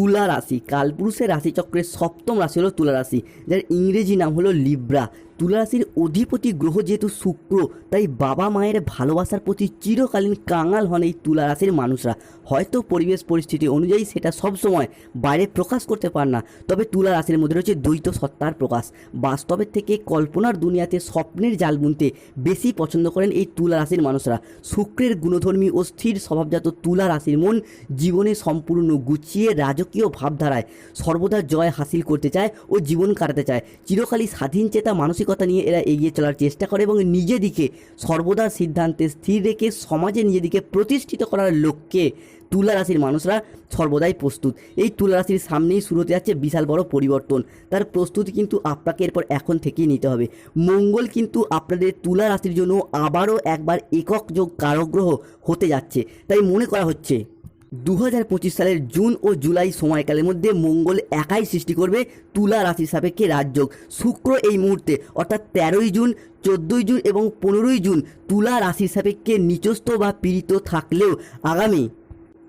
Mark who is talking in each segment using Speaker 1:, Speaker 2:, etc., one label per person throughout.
Speaker 1: তুলা রাশি। কালপুরুষের রাশিচক্রের সপ্তম রাশি হলো তুলা রাশি। যার ইংরেজি নাম হলো লিব্রা। তুলা রাশির অধিপতি গ্রহ যেহেতু শুক্র, তাই বাবা মায়ের ভালোবাসার প্রতি চিরকালীন কাঙাল হন এই তুলা রাশির মানুষরা। হয়তো পরিবেশ পরিস্থিতি অনুযায়ী সেটা সবসময় বাইরে প্রকাশ করতে পার না, তবে তুলা রাশির মধ্যে রয়েছে দ্বৈত সত্তার প্রকাশ। বাস্তবের থেকে কল্পনার দুনিয়াতে স্বপ্নের জাল বুনতে বেশি পছন্দ করেন এই তুলা রাশির মানুষরা। শুক্রের গুণধর্মী ও স্থির স্বভাবজাত তুলা রাশির মন জীবনে সম্পূর্ণ গুছিয়ে রাজকীয় ভাবধারায় সর্বদা জয় হাসিল করতে চায় ও জীবন কাটাতে চায়। চিরকালই স্বাধীন চেতা মানসিকতা নিয়ে এরা এগিয়ে চলার চেষ্টা করে এবং নিজেদিকে সর্বদা সিদ্ধান্তে স্থির রেখে সমাজে নিজেদিকে প্রতিষ্ঠিত করার লক্ষ্যে তুলা রাশির মানুষরা সর্বদাই প্রস্তুত। এই তুলা রাশির সামনেই শুরু হতে যাচ্ছে বিশাল বড় পরিবর্তন। তার প্রস্তুতি কিন্তু আপনাকে এরপর এখন থেকেই নিতে হবে। মঙ্গল কিন্তু আপনাদের তুলা রাশির জন্য আবারও একবার একক যোগ কারগ্রহ হতে যাচ্ছে। তাই মনে করা হচ্ছে দু হাজার পঁচিশ সালের জুন ও জুলাই সময়কালের মধ্যে মঙ্গল একাই সৃষ্টি করবে তুলা রাশির সাপেক্ষে রাজযোগ। শুক্র এই মুহূর্তে, অর্থাৎ তেরোই জুন, চোদ্দোই জুন এবং পনেরোই জুন তুলা রাশির সাপেক্ষে নিচস্থ বা পীড়িত থাকলেও আগামী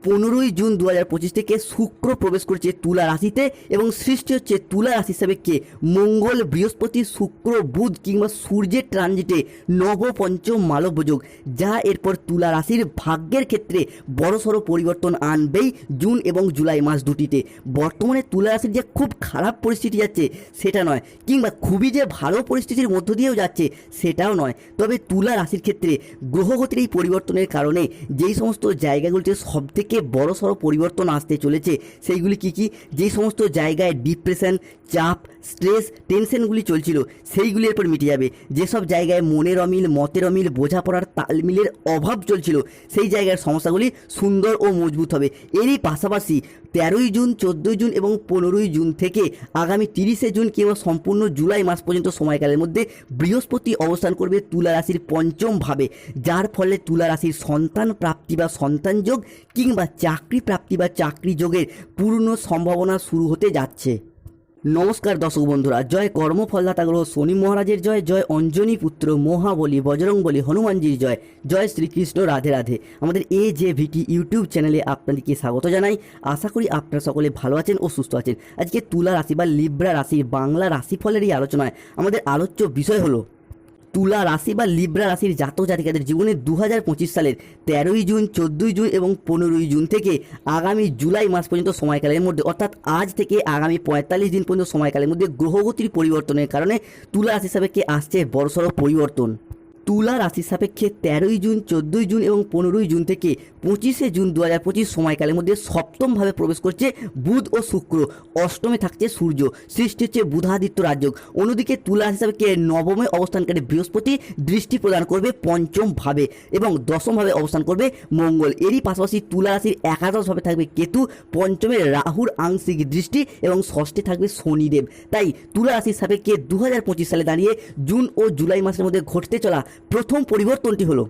Speaker 1: পনেরোই জুন দু হাজার পঁচিশ থেকে শুক্র প্রবেশ করছে তুলা রাশিতে এবং সৃষ্টি হচ্ছে তুলা রাশি হিসাবে কে? মঙ্গল, বৃহস্পতি, শুক্র, বুধ কিংবা সূর্যের ট্রানজিটে নবপঞ্চম মালব্য যোগ, যা এরপর তুলা রাশির ভাগ্যের ক্ষেত্রে বড়সড় পরিবর্তন আনবেই জুন এবং জুলাই মাস দুটিতে। বর্তমানে তুলা রাশির যে খুব খারাপ পরিস্থিতি যাচ্ছে, সেটা নয়, কিংবা খুবই যে ভালো পরিস্থিতির মধ্য দিয়েও যাচ্ছে, সেটাও নয়। তবে তুলা রাশির ক্ষেত্রে গ্রহগতির এই পরিবর্তনের কারণে যেই সমস্ত জায়গাগুলিতে সবথেকে বড় সড়ো পরিবর্তন আসতে চলেছে। সেইগুলি কি কি? যেই সমস্ত জায়গায় ডিপ্রেশন চাপ স্ট্রেস টেনশনগুলি চলছিল, সেইগুলি এরপর মিটে যাবে। যেসব জায়গায় মনের অমিল, মতের অমিল, বোঝাপড়ার তালমিলের অভাব চলছিল, সেই জায়গার সমস্যাগুলি সুন্দর ও মজবুত হবে। এরই পাশাপাশি তেরোই জুন, চোদ্দোই জুন এবং পনেরোই জুন থেকে আগামী তিরিশে জুন কিংবা সম্পূর্ণ জুলাই মাস পর্যন্ত সময়কালের মধ্যে বৃহস্পতি অবস্থান করবে তুলা রাশির পঞ্চম ভাবে, যার ফলে তুলা রাশির সন্তান প্রাপ্তি বা সন্তান যোগ কিংবা চাকরি প্রাপ্তি বা চাকরি যোগের পূর্ণ সম্ভাবনা শুরু হতে যাচ্ছে। নমস্কার দর্শক বন্ধুরা, জয় কর্মফলদাতা গ্রহ শনি মহারাজের জয় জয় অঞ্জনী পুত্র মহাবলী বজরংবলী হনুমানজির জয় জয় শ্রীকৃষ্ণ রাধে রাধে। আমাদের এ যে ভিটি ইউটিউব চ্যানেলে আপনাদেরকে স্বাগত জানাই। আশা করি আপনারা সকলে ভালো আছেন ও সুস্থ আছেন। আজকে তুলা রাশি বা লিব্রা রাশির বাংলা রাশিফলের এই আলোচনায় আমাদের আলোচ্য বিষয় হলো তুলা রাশি বা লিব্রা রাশির জাতক জাতিকাদের জীবনে দু হাজার পঁচিশ সালের তেরোই জুন, চোদ্দোই জুন এবং পনেরোই জুন থেকে আগামী জুলাই মাস পর্যন্ত সময়কালের মধ্যে, অর্থাৎ আজ থেকে আগামী পঁয়তাল্লিশ দিন পর্যন্ত সময়কালের মধ্যে গ্রহগতির পরিবর্তনের কারণে তুলা রাশি সাপেক্ষে আসছে বড়সড় পরিবর্তন? তুলা রাশির সাপেক্ষে তেরোই জুন, চোদ্দোই জুন এবং পনেরোই জুন থেকে পঁচিশে জুন দু হাজার পঁচিশ সময়কালের মধ্যে সপ্তমভাবে প্রবেশ করছে বুধ ও শুক্র। অষ্টমে থাকছে সূর্য। সৃষ্টি হচ্ছে বুধাদিত্য রাজযোগ। অন্যদিকে তুলা রাশি সাপেক্ষে নবমে অবস্থানকারী বৃহস্পতি দৃষ্টি প্রদান করবে পঞ্চমভাবে এবং দশমভাবে অবস্থান করবে মঙ্গল। এরই পাশাপাশি তুলা রাশির একাদশভাবে থাকবে কেতু। পঞ্চমে রাহুর আংশিক দৃষ্টি এবং ষষ্ঠে থাকবে শনিদেব। তাই তুলা রাশির সাপেক্ষে দু হাজার পঁচিশ সালে দাঁড়িয়ে জুন ও জুলাই মাসের মধ্যে ঘটতে চলা প্রথম পরিবর্তনটি হলো।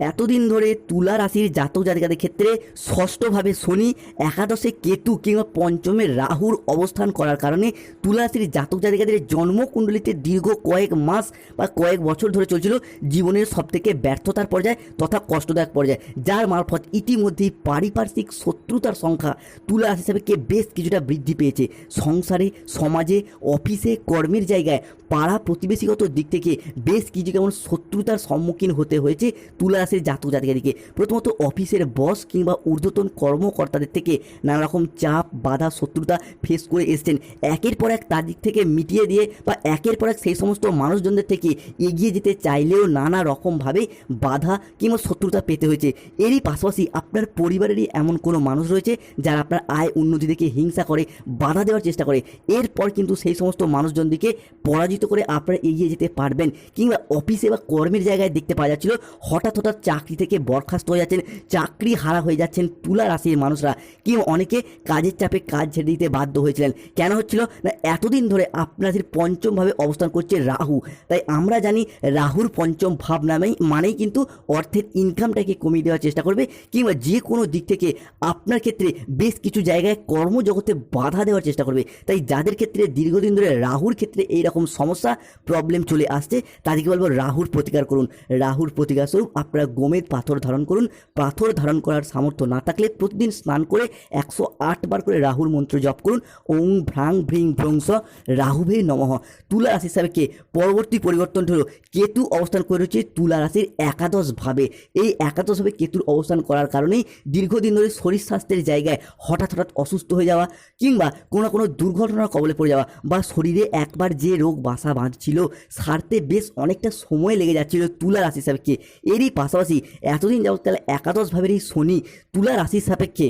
Speaker 1: এতদিন ধরে তুলা রাশির জাতক জাতিকাদের ক্ষেত্রে ষষ্ঠভাবে শনি, একাদশে কেতু কিংবা পঞ্চমে রাহুর অবস্থান করার কারণে তুলা রাশির জাতক জাতিকাদের জন্মকুণ্ডলিতে দীর্ঘ কয়েক মাস বা কয়েক বছর ধরে চলছিল জীবনের সবথেকে ব্যর্থতার পর্যায়ে তথা কষ্টদায়ক পর্যায়ে, যার মারফত ইতিমধ্যেই পারিপার্শ্বিক শত্রুতার সংখ্যা তুলা রাশি হিসাবে কে বেশ কিছুটা বৃদ্ধি পেয়েছে। সংসারে, সমাজে, অফিসে, কর্মের জায়গায়, পাড়া প্রতিবেশীগত দিক থেকে বেশ কিছু কেমন শত্রুতার সম্মুখীন হতে হয়েছে তুলা রাশির জাতক জাতিকাদিকে। প্রথমত অফিসের বস কিংবা ঊর্ধ্বতন কর্মকর্তাদের থেকে নানা রকম চাপ, বাধা, শত্রুতা ফেস করে এসছেন। একের পর এক তার দিক থেকে মিটিয়ে দিয়ে বা একের পর এক সেই সমস্ত মানুষজনদের থেকে এগিয়ে যেতে চাইলেও নানা রকমভাবে বাধা কিংবা শত্রুতা পেতে হয়েছে। এরই পাশাপাশি আপনার পরিবারেরই এমন কোনো মানুষ রয়েছে যারা আপনার আয় উন্নতি দেখে হিংসা করে, বাধা দেওয়ার চেষ্টা করে। এরপর কিন্তু সেই সমস্ত মানুষজনদিকে পরাজিত করে আপনারা এগিয়ে যেতে পারবেন কিংবা অফিসে বা কর্মের জায়গায় দেখতে পাওয়া যাচ্ছিল। হঠাৎ হঠাৎ চাকরি থেকে বরখাস্ত হয়ে যাচ্ছেন, চাকরি হারা হয়ে যাচ্ছেন তুলা রাশির মানুষরা। কিংবা অনেকে কাজের চাপে কাজ ছেড়ে দিতে বাধ্য হয়েছিলেন। কেন হচ্ছিল না, এতদিন ধরে আপনাদের পঞ্চমভাবে অবস্থান করছে রাহু। তাই আমরা জানি রাহুর পঞ্চম ভাব নামেই, মানেই কিন্তু অর্থের ইনকামটাকে কমিয়ে দেওয়ার চেষ্টা করবে, কিংবা যে কোনো দিক থেকে আপনার ক্ষেত্রে বেশ কিছু জায়গায় কর্মজগতে বাধা দেওয়ার চেষ্টা করবে। তাই যাদের ক্ষেত্রে দীর্ঘদিন ধরে রাহুর ক্ষেত্রে এই রকম সমস্যা প্রবলেম চলে আসছে, তাদেরকে বলব রাহুর প্রতিকার করুন। রাহুর প্রতিকার স্বরূপ আপনারা আপনারা গোমেদ পাথর ধারণ করুন। পাথর ধারণ করার সামর্থ্য না থাকলে প্রতিদিন স্নান করে একশো আট বার করে রাহুর মন্ত্র জপ করুন। ওং ভ্রাং ভ্রিং ভ্রংস রাহুভে নমঃ। তুলা রাশি হিসাবে কে? পরবর্তী পরিবর্তন হলো কেতু অবস্থান করে রয়েছে তুলা রাশির একাদশ ভাবে। এই একাদশ ভাবে কেতুর অবস্থান করার কারণেই দীর্ঘদিন ধরে শরীর স্বাস্থ্যের জায়গায় হঠাৎ হঠাৎ অসুস্থ হয়ে যাওয়া কিংবা কোনো কোনো দুর্ঘটনার কবলে পড়ে যাওয়া বা শরীরে একবার যে রোগ বাসা বাঁধছিল, সারতে বেশ অনেকটা সময় লেগে যাচ্ছিল তুলা রাশি হিসাবে কে? এরই পাশাপাশি এতদিন যাবত তাহলে একাদশ ভাবের এই শনি তুলা রাশির সাপেক্ষে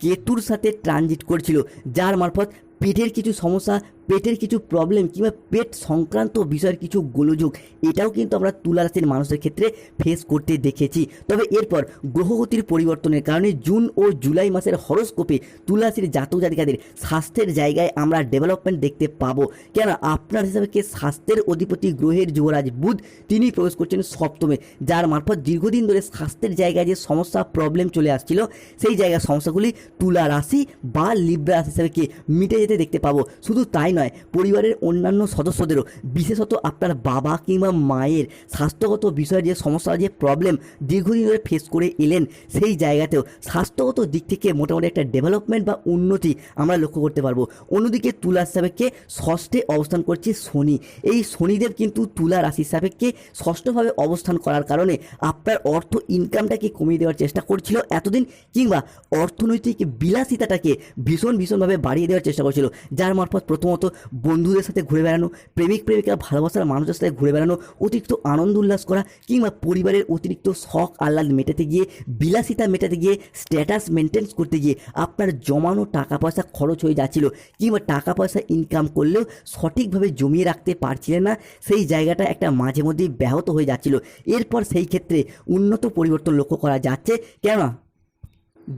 Speaker 1: কেতুর সাথে ট্রানজিট করছিল, যার মারফত পেটের কিছু সমস্যা, পেটের কিছু প্রবলেম কিংবা পেট সংক্রান্ত বিষয়ের কিছু গোলযোগ, এটাও কিন্তু আমরা তুলা রাশির মানুষের ক্ষেত্রে ফেস করতে দেখেছি। তবে এরপর গ্রহগতির পরিবর্তনের কারণে জুন ও জুলাই মাসের হরস্কোপে তুলা রাশির জাতক জাতিকাদের স্বাস্থ্যের জায়গায় আমরা ডেভেলপমেন্ট দেখতে পাবো। কেন আপনার হিসাবে কে স্বাস্থ্যের অধিপতি গ্রহের যুবরাজ বুধ, তিনি প্রবেশ করছেন সপ্তমে, যার মারফত দীর্ঘদিন ধরে স্বাস্থ্যের জায়গায় যে সমস্যা প্রবলেম চলে আসছিল, সেই জায়গার সমস্যাগুলি তুলা রাশি বা লিব্রা রাশি হিসাবে কি মিটে যেতে দেখতে পাবো। শুধু তাই নয়, পরিবারের অন্যান্য সদস্যদেরও, বিশেষত আপনার বাবা কিংবা মায়ের স্বাস্থ্যগত বিষয়ের যে সমস্যা, যে প্রবলেম দীর্ঘদিন ধরে ফেস করে এলেন, সেই জায়গাতেও স্বাস্থ্যগত দিক থেকে মোটামুটি একটা ডেভেলপমেন্ট বা উন্নতি আমরা লক্ষ্য করতে পারব। অন্যদিকে তুলা সাপেক্ষে ষষ্ঠে অবস্থান করছে শনি। এই শনিদেব কিন্তু তুলা রাশির সাপেক্ষে ষষ্ঠভাবে অবস্থান করার কারণে আপনার অর্থ ইনকামটাকে কমিয়ে দেওয়ার চেষ্টা করছিল এতদিন, কিংবা অর্থনৈতিক বিলাসিতাটাকে ভীষণ ভীষণভাবে বাড়িয়ে দেওয়ার চেষ্টা করছিল। যার মারফত প্রথমত বন্ধুদের সাথে ঘুরে বেড়ানো, প্রেমিক প্রেমিকা ভালোবাসার মানুষের সাথে ঘুরে বেড়ানো, অতিরিক্ত আনন্দ উল্লাস করা কিংবা পরিবারের অতিরিক্ত শখ আহ্লাদ মেটাতে গিয়ে, বিলাসিতা মেটাতে গিয়ে স্ট্যাটাস মেনটেন করতে গিয়ে আপনার জমানো টাকা পয়সা খরচ হয়ে যাচ্ছিল কিংবা টাকা পয়সা ইনকাম করলেও সঠিকভাবে জমিয়ে রাখতে পারছিলেন না, সেই জায়গাটা একটা মাঝে মধ্যেই ব্যাহত হয়ে যাচ্ছিল। এরপর সেই ক্ষেত্রে উন্নত পরিবর্তন লক্ষ্য করা যাচ্ছে। কেন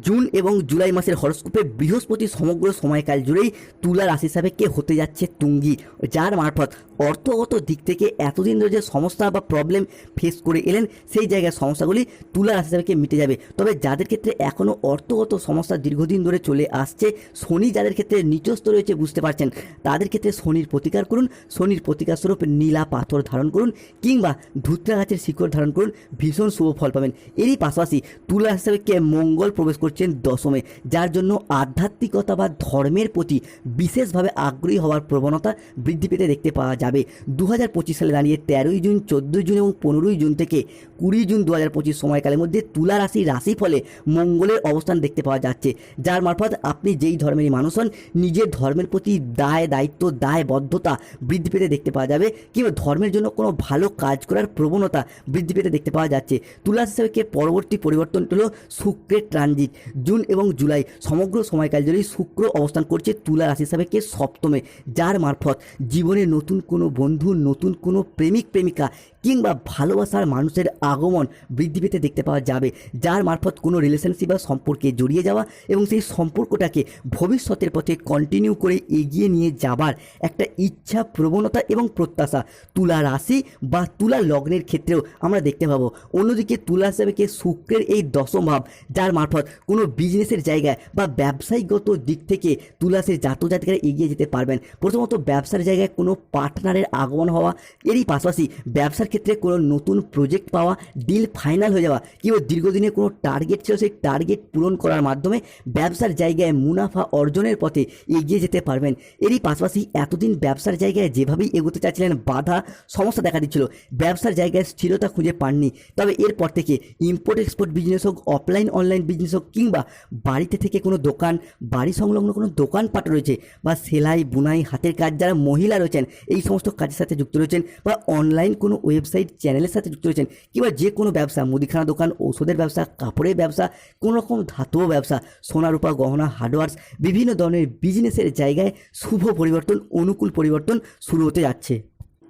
Speaker 1: জুন এবং জুলাই মাসের হরস্কোপে বৃহস্পতি সমগ্র সময়কাল জুড়েই তুলা রাশি সাপেক্ষে হতে যাচ্ছে তুঙ্গি, যার মারফত অর্থগত দিক থেকে এতদিন ধরে যে সমস্যা বা প্রবলেম ফেস করে এলেন, সেই জায়গায় সমস্যাগুলি তুলা রাশি সাপেক্ষে মিটে যাবে। তবে যাদের ক্ষেত্রে এখনও অর্থগত সমস্যা দীর্ঘদিন ধরে চলে আসছে, শনি যাদের ক্ষেত্রে নিচস্থ রয়েছে বুঝতে পারছেন। তাদের ক্ষেত্রে শনির প্রতিকার করুন, শনির প্রতিকার স্বরূপ নীলা পাথর ধারণ করুন, কিংবা ধুতরা গাছের শিকড় ধারণ করুন, ভীষণ শুভ ফল পাবেন। এরই পাশাপাশি তুলা রাশি সাপেক্ষে মঙ্গল প্রবেশ করছেন দশমে, যার জন্য আধ্যাত্মিকতা বা ধর্মের প্রতি বিশেষভাবে আগ্রহী হওয়ার প্রবণতা বৃদ্ধি পেতে দেখতে পাওয়া যাবে। দু হাজার পঁচিশ সালে দাঁড়িয়ে তেরোই জুন, চোদ্দোই জুন এবং পনেরোই জুন থেকে কুড়ি জুন দু হাজার পঁচিশ সময়কালের মধ্যে তুলা রাশি রাশি ফলে মঙ্গলের অবস্থান দেখতে পাওয়া যাচ্ছে, যার মারফত আপনি যেই ধর্মেরই মানুষ হন, নিজের ধর্মের প্রতি দায়, দায়িত্ব, দায়বদ্ধতা বৃদ্ধি পেতে দেখতে পাওয়া যাবে কিংবা ধর্মের জন্য কোনো ভালো কাজ করার প্রবণতা বৃদ্ধি পেতে দেখতে পাওয়া যাচ্ছে। তুলা হিসেবে পরবর্তী পরিবর্তন হলো শুক্রের ট্রানজিট জুন এবং জুলাই সমগ্র সময়কাল জুড়েই শুক্র অবস্থান করছে তুলা রাশি কে সপ্তমে, যার মারফত জীবনে নতুন কোনো বন্ধু, নতুন কোনো প্রেমিক, প্রেমিকা কিংবা ভালোবাসার মানুষের আগমন বৃদ্ধি পেতে দেখতে পাওয়া যাবে, যার মারফত কোনো রিলেশনশিপ বা সম্পর্কে জড়িয়ে যাওয়া এবং সেই সম্পর্কটাকে ভবিষ্যতের পথে কন্টিনিউ করে এগিয়ে নিয়ে যাবার একটা ইচ্ছা, প্রবণতা এবং প্রত্যাশা। তুলা রাশি বা তুলা লগ্নের ক্ষেত্রেও আমরা দেখতে পাবো। অন্যদিকে তুলা হিসাবে শুক্রের এই দশম ভাব, যার মারফত কোনো বিজনেসের জায়গায় বা ব্যবসায়িকগত দিক থেকে তুলাসের জাতক জাতিকারা এগিয়ে যেতে পারবেন। প্রথমত ব্যবসার জায়গায় কোনো পার্টনারের আগমন হওয়া, এরই পাশাপাশি ব্যবসার ক্ষেত্রে কোনো নতুন প্রজেক্ট পাওয়া ডিল ফাইনাল হয়ে যাওয়া কিংবা দীর্ঘদিনের কোনো টার্গেট ছিল সেই টার্গেট পূরণ করার মাধ্যমে ব্যবসার জায়গায় মুনাফা অর্জনের পথে এগিয়ে যেতে পারবেন। এরই পাশাপাশি এতদিন ব্যবসার জায়গায় যেভাবেই এগোতে চাচ্ছিলেন, বাধা, সমস্যা দেখা দিচ্ছিল। ব্যবসার জায়গায় স্থিরতা খুঁজে পাননি। তবে এরপর থেকে ইম্পোর্ট এক্সপোর্ট বিজনেস হোক অফলাইন অনলাইন বিজনেস হোক কিংবা বাড়িতে থেকে কোনো দোকান, বাড়ি সংলগ্ন কোনো দোকানপাট রয়েছে বা সেলাই, বুনাই, হাতের কাজ যারা মহিলা রয়েছেন, এই সমস্ত কাজের সাথে যুক্ত রয়েছেন বা অনলাইন কোনো ওয়েবসাইট চ্যানেলের সাথে যুক্ত রয়েছেন কিংবা যে কোনো ব্যবসা, মুদিখানা দোকান, ঔষধের ব্যবসা, কাপড়ের ব্যবসা, কোনো রকম ধাতব ব্যবসা সোনা রূপা গহনা হার্ডওয়ার্স বিভিন্ন ধরনের বিজনেসের জায়গায় শুভ পরিবর্তন, অনুকূল পরিবর্তন শুরু হতে যাচ্ছে।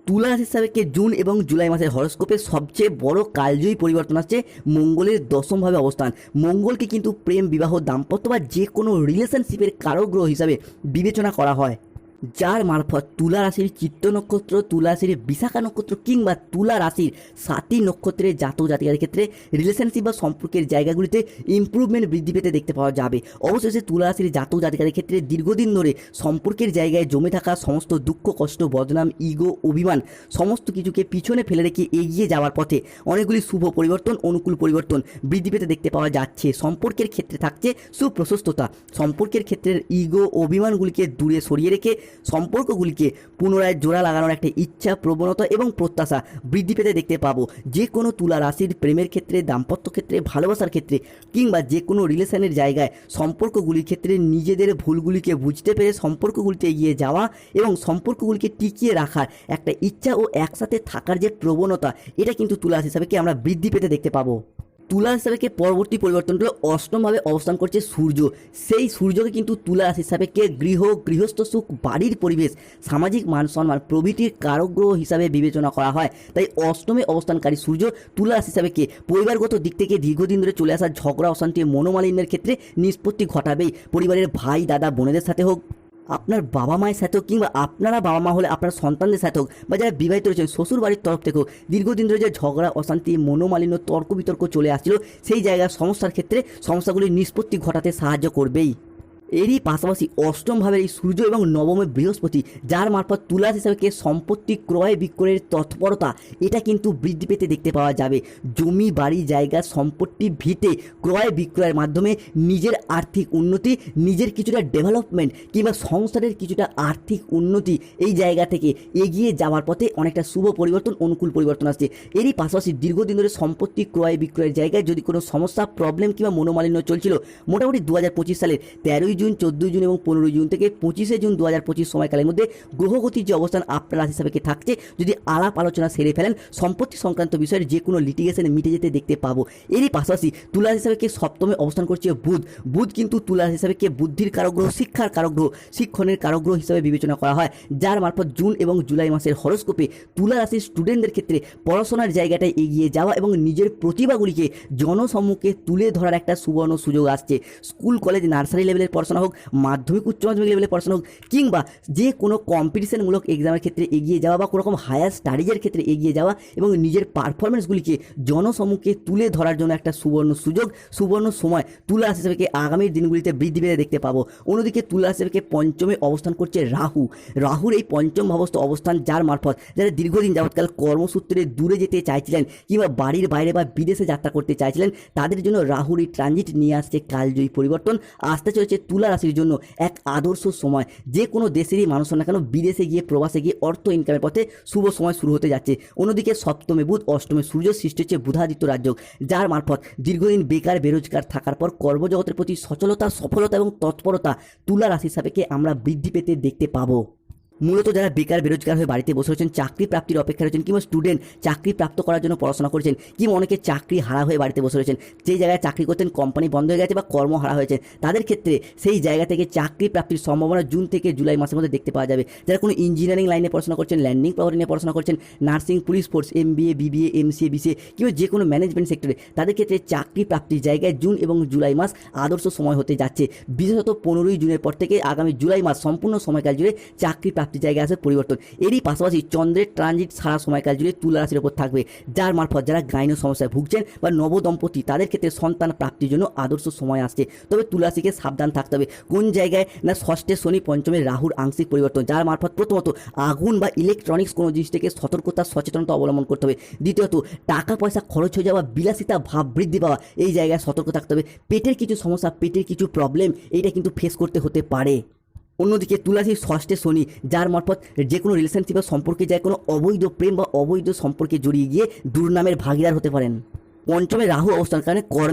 Speaker 1: তুলা হিসাবে কে জুন এবং জুলাই মাসের হরস্কোপে সবচেয়ে বড় কালজয়ী পরিবর্তন আসছে? মঙ্গলের দশমভাবে অবস্থান। মঙ্গলকে কিন্তু প্রেম, বিবাহ, দাম্পত্য বা যে কোনো রিলেশনশিপের কারও গ্রহ হিসাবে বিবেচনা করা হয়। যার মারফত তুলা রাশির চিত্ত নক্ষত্র, তুলা রাশির বিশাখা নক্ষত্র কিংবা তুলা রাশির সাতই নক্ষত্রের জাতক জাতিকার ক্ষেত্রে রিলেশনশিপ বা সম্পর্কের জায়গাগুলিতে ইমপ্রুভমেন্ট বৃদ্ধি পেতে দেখতে পাওয়া যাবে। অবশেষে তুলা রাশির জাতক জাতিকার ক্ষেত্রে দীর্ঘদিন ধরে সম্পর্কের জায়গায় জমে থাকা সমস্ত দুঃখ, কষ্ট, বদনাম ইগো অভিমান সমস্ত কিছুকে পিছনে ফেলে রেখে এগিয়ে যাওয়ার পথে অনেকগুলি শুভ পরিবর্তন, অনুকূল পরিবর্তন বৃদ্ধি পেতে দেখতে পাওয়া যাচ্ছে। সম্পর্কের ক্ষেত্রে থাকছে সুপ্রশস্ততা। সম্পর্কের ক্ষেত্রে ইগো অভিমানগুলিকে দূরে সরিয়ে রেখে সম্পর্কগুলিকে পুনরায় জোড়া লাগানোর একটা ইচ্ছা, প্রবণতা এবং প্রত্যাশা বৃদ্ধি পেতে দেখতে পাবো। যে কোনো তুলা রাশির প্রেমের ক্ষেত্রে, দাম্পত্য ক্ষেত্রে, ভালোবাসার ক্ষেত্রে কিংবা যে কোনো রিলেশনের জায়গায় সম্পর্কগুলির ক্ষেত্রে নিজেদের ভুলগুলিকে বুঝতে পেরে সম্পর্কগুলিতে এগিয়ে যাওয়া এবং সম্পর্কগুলিকে টিকিয়ে রাখার একটা ইচ্ছা ও একসাথে থাকার যে প্রবণতা, এটা কিন্তু তুলা হিসাবে কি আমরা বৃদ্ধি পেতে দেখতে পাবো। তুলা হিসাবেকে পরবর্তী পরিবর্তনগুলো অষ্টমভাবে অবস্থান করছে সূর্য। সেই সূর্যকে কিন্তু তুলা রাশি হিসাবেকে গৃহ, গৃহস্থ, সুখ, বাড়ির পরিবেশ, সামাজিক মান সম্মান, প্রভৃতির কারগ্রহ হিসাবে বিবেচনা করা হয়। তাই অষ্টমে অবস্থানকারী সূর্য তুলা রাশি হিসাবেকে পরিবারগত দিক থেকে দীর্ঘদিন ধরে চলে আসা ঝগড়া, অশান্তি, মনোমালিন্যের ক্ষেত্রে নিষ্পত্তি ঘটাবেই। পরিবারের ভাই, দাদা, বোনেদের সাথে হোক আপনার বাবা মায়ের সাথে হোক কিংবা আপনারা বাবা মা হলে আপনার সন্তানদের সাথে হোক বা যারা বিবাহিত রয়েছেন শ্বশুর বাড়ির তরফ থেকেও দীর্ঘদিন ধরে যে ঝগড়া, অশান্তি, মনোমালিন্য, তর্ক বিতর্ক চলে আসছিল, সেই জায়গার সমস্যার ক্ষেত্রে সমস্যাগুলির নিষ্পত্তি ঘটাতে সাহায্য করবেই। এরই পাশাপাশি অষ্টম ভাবের এই সূর্য এবং নবমে বৃহস্পতি, যার মারফত তুলা হিসাবে সম্পত্তি ক্রয় বিক্রয়ের তৎপরতা, এটা কিন্তু বৃদ্ধি পেতে দেখতে পাওয়া যাবে। জমি, বাড়ি, জায়গা, সম্পত্তি ভিটে ক্রয় বিক্রয়ের মাধ্যমে নিজের আর্থিক উন্নতি, নিজের কিছুটা ডেভেলপমেন্ট কিংবা সংসারের কিছুটা আর্থিক উন্নতি এই জায়গা থেকে এগিয়ে যাওয়ার পথে অনেকটা শুভ পরিবর্তন, অনুকূল পরিবর্তন আসছে। এরই পাশাপাশি দীর্ঘদিন ধরে সম্পত্তি ক্রয় বিক্রয়ের জায়গায় যদি কোনো সমস্যা প্রবলেম কিংবা মনোমালিন্য চলছিল, মোটামুটি দু হাজার পঁচিশ সালের তেরোই জুন, চোদ্দোই জুন এবং পনেরোই জুন থেকে পঁচিশে জুন দু হাজার পঁচিশ সময়কালের মধ্যে গ্রহগতির যে অবস্থান আপনার রাশি হিসাবে থাকছে, যদি আলাপ আলোচনা সেরে ফেলেন, সম্পত্তি সংক্রান্ত বিষয়ের যে কোনো লিটিগেশন মিটে যেতে দেখতে পাবো। এরই পাশাপাশি তুলা হিসাবে সপ্তমে অবস্থান করছে বুধ। বুধ কিন্তু তুলা হিসাবে বুদ্ধির কারগ্রহ, শিক্ষার কারগ্রহ, শিক্ষণের কারগ্রহ হিসাবে বিবেচনা করা হয়, যার মারফত জুন এবং জুলাই মাসের হরস্কোপে তুলা রাশির স্টুডেন্টদের ক্ষেত্রে পড়াশোনার জায়গাটায় এগিয়ে যাওয়া এবং নিজের প্রতিভাগুলিকে জনসম্মুখে তুলে ধরার একটা সুবর্ণ সুযোগ আসছে। স্কুল, কলেজ, নার্সারি লেভেলের পড়াশোনা হোক, মাধ্যমিক, উচ্চ মাধ্যমিক লেভেলের পড়াশোনা হোক, কিংবা যে কোনো কম্পিটিশনমূলক এক্সামের ক্ষেত্রে এগিয়ে যাওয়া বা কোনো রকম হায়ার স্টাডিজের ক্ষেত্রে এগিয়ে যাওয়া এবং নিজের পারফরমেন্সগুলিকে জনসম্মুখে তুলে ধরার জন্য একটা সুবর্ণ সুযোগ, সুবর্ণ সময় তুলা হিসেবে আগামীর দিনগুলিতে বৃদ্ধি পেতে দেখতে পাবো। অন্যদিকে তুলা হিসেবে পঞ্চমে অবস্থান করছে রাহু। রাহুর এই পঞ্চম ভাবস্থ অবস্থান যার মারফত যারা দীর্ঘদিন যাবৎকাল কর্মসূত্রে দূরে যেতে চাইছিলেন কিংবা বাড়ির বাইরে বা বিদেশে যাত্রা করতে চাইছিলেন, তাদের জন্য রাহুর এই ট্রানজিট নিয়ে আসছে কালজয়ী পরিবর্তন। আসতে চলেছে তুলা রাশির জন্য এক আদর্শ সময়। যে কোনো দেশেরই মানুষ না কেন, বিদেশে গিয়ে, প্রবাসে গিয়ে অর্থ ইনকামের পথে শুভ সময় শুরু হতে যাচ্ছে। অন্যদিকে সপ্তমে বুধ, অষ্টমে সূর্য সৃষ্টি হচ্ছে বুধাদিত্য রাজ্য, যার মারফত দীর্ঘদিন বেকার, বেরোজগার থাকার পর কর্মজগতের প্রতি সচলতা, সফলতা এবং তৎপরতা তুলা রাশি সাপেক্ষে আমরা বৃদ্ধি পেতে দেখতে পাবো। মূলত যারা বেকার, বেরোজগার হয়ে বাড়িতে বসে রয়েছেন, চাকরি প্রাপ্তির অপেক্ষা রয়েছেন কিংবা স্টুডেন্ট চাকরি প্রাপ্ত করার জন্য পড়াশোনা করেছেন, কিংবা অনেকে চাকরি হারা হয়ে বাড়িতে বসে রয়েছেন যেই জায়গায় চাকরি করতেন কোম্পানি বন্ধ হয়ে গেছে বা কর্ম হারা হয়েছে, তাদের ক্ষেত্রে সেই জায়গা থেকে চাকরি প্রাপ্তির সম্ভাবনা জুন থেকে জুলাই মাসের মধ্যে দেখতে পাওয়া যাবে। যারা কোনো ইঞ্জিনিয়ারিং লাইনে পড়াশোনা করছেন ল্যান্ডিং পাওয়ার নিয়ে পড়াশোনা করছেন nursing police force M BA BBA MCA BCA কিংবা যে কোনো ম্যানেজমেন্ট সেক্টরে তাদের ক্ষেত্রে চাকরি প্রাপ্তির জায়গায় জুন এবং জুলাই মাস আদর্শ সময় হতে যাচ্ছে। বিশেষত পনেরোই জুনের পর থেকে আগামী জুলাই মাস সম্পূর্ণ সময়কাল জুড়ে চাকরি প্রাপ্তির জায়গায় আসে পরিবর্তন। এরই পাশাপাশি চন্দ্রের ট্রানজিট সারা সময়কাল জুড়ে তুলা রাশির ওপর থাকবে, যার মারফত যারা গাইন সমস্যায় ভুগছেন বা নবদম্পতি, তাদের ক্ষেত্রে সন্তান প্রাপ্তির জন্য আদর্শ সময় আসছে। তবে তুলা রাশিকে সাবধান থাকতে হবে। কোন জায়গায় না ষষ্ঠে শনি পঞ্চমে রাহুর আংশিক পরিবর্তন, যার মারফত প্রথমত আগুন বা ইলেকট্রনিক্স কোনো জিনিস থেকে সতর্কতা, সচেতনতা অবলম্বন করতে হবে। দ্বিতীয়ত টাকা পয়সা খরচ হয়ে যাওয়া, বিলাসিতা, ভাব বৃদ্ধি পাওয়া, এই জায়গায় সতর্ক থাকতে হবে। পেটের কিছু সমস্যা, পেটের কিছু প্রবলেম এইটা কিন্তু ফেস করতে হতে পারে। অন্যদিকে তুলাসী ষষ্ঠে শনি, যার মারফত যে কোনো রিলেশনশিপ সম্পর্কে যায়, কোনো অবৈধ প্রেম বা অবৈধ সম্পর্কে জড়িয়ে গিয়ে দুর্নামের ভাগিদার হতে পারেন। পঞ্চমে রাহু অবস্থান কারণে কর্মে